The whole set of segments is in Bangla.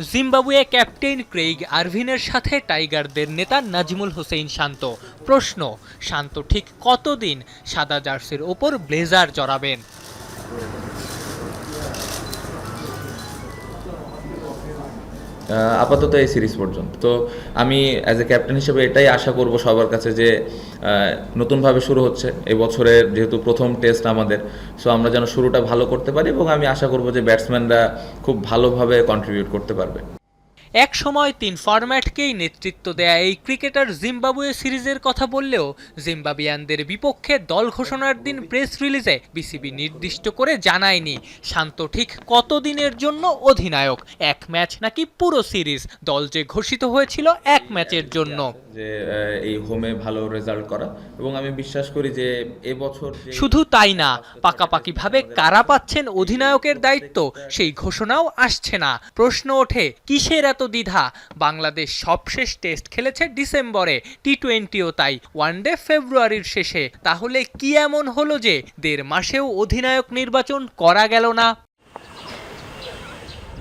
জিম্বাবুয়ে ক্যাপ্টেন ক্রেইগ আরভিনের সাথে টাইগারদের নেতা নাজিমুল হোসেন শান্ত। প্রশ্ন, শান্ত ঠিক কতদিন সাদা জার্সির ওপর ব্লেজার জড়াবেন? আপাতত এই সিরিজ পর্যন্ত। তো আমি অ্যাজ এ ক্যাপ্টেন হিসেবে এটাই আশা করব সবার কাছে যে নতুনভাবে শুরু হচ্ছে। এই বছরের যেহেতু প্রথম টেস্ট আমাদের সো আমরা যেন শুরুটা ভালো করতে পারি এবং আমি আশা করব যে ব্যাটসম্যানরা খুব ভালোভাবে কন্ট্রিবিউট করতে পারবে। এক সময় তিন ফরম্যাটকেই নেতৃত্ব দেয়া এই ক্রিকেটার জিম্বাবুয়ে সিরিজের কথা বললেও জিম্বাবিয়ানদের বিপক্ষে দল ঘোষণার দিন প্রেস রিলিজে বিসিবি নির্দিষ্ট করে জানায়নি। শান্ত ঠিক কতদিনের জন্য অধিনায়ক? এক ম্যাচ নাকি পুরো সিরিজ? দল যে ঘোষিত হয়েছিল এক ম্যাচের জন্য। যে এই হোমে ভালো রেজাল্ট করা। এবং আমি বিশ্বাস করি যে এবছর শুধু তাই না পাকাপাকিভাবে কারা পাচ্ছেন অধিনায়কের দায়িত্ব সেই ঘোষণাও আসছে না। প্রশ্ন ওঠে কিসের এত দ্বিধা বাংলাদেশ সবশেষ টেস্ট খেলেছে ডিসেম্বরে। টি টোয়েন্টিও তাই ওয়ানডে ফেব্রুয়ারির শেষে। তাহলে কি এমন হলো যে দেড় মাসেও অধিনায়ক নির্বাচন করা গেল না?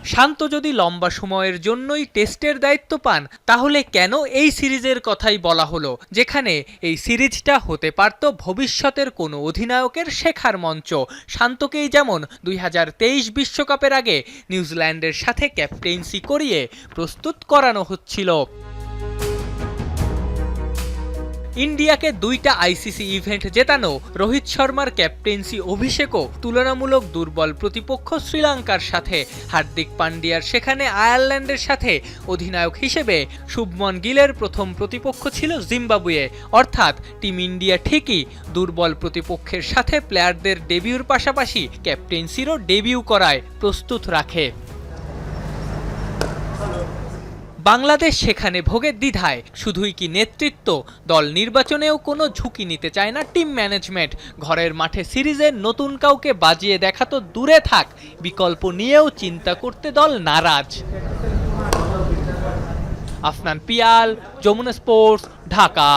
শান্ত যদি লম্বা সময়ের জন্যই টেস্টের দায়িত্ব পান, তাহলে কেন এই সিরিজের কথাই বলা হলো, যেখানে এই সিরিজটা হতে পারত ভবিষ্যতের কোনো অধিনায়কের শেখার মঞ্চ। শান্তকেই যেমন দুই বিশ্বকাপের আগে নিউজিল্যান্ডের সাথে ক্যাপ্টেন্সি করিয়ে প্রস্তুত করানো হচ্ছিল। ইন্ডিয়াকে দুইটা আইসিসি ইভেন্ট জেতানো রোহিত শর্মার ক্যাপ্টেন্সি অভিষেকও তুলনামূলক দুর্বল প্রতিপক্ষ শ্রীলঙ্কার সাথে। হার্দিক পান্ডিয়ার সেখানে আয়ারল্যান্ডের সাথে অধিনায়ক হিসেবে শুভমন গিলের প্রথম প্রতিপক্ষ ছিল জিম্বাবুয়ে। অর্থাৎ টিম ইন্ডিয়া ঠিকই দুর্বল প্রতিপক্ষের সাথে প্লেয়ারদের ডেবিউর পাশাপাশি ক্যাপ্টেন্সিরও ডেবিউ করায় প্রস্তুত রাখে। বাংলাদেশ সেখানে ভোগের দ্বিধায়। শুধুই কি নেতৃত্ব? দল নির্বাচনেও কোনো ঝুঁকি নিতে চায় না টিম ম্যানেজমেন্ট। ঘরের মাঠে সিরিজের নতুন কাউকে বাজিয়ে দেখা তো দূরে থাক। বিকল্প নিয়েও চিন্তা করতে দল নারাজ। আফনান পিয়াল, যমুনা স্পোর্টস, ঢাকা।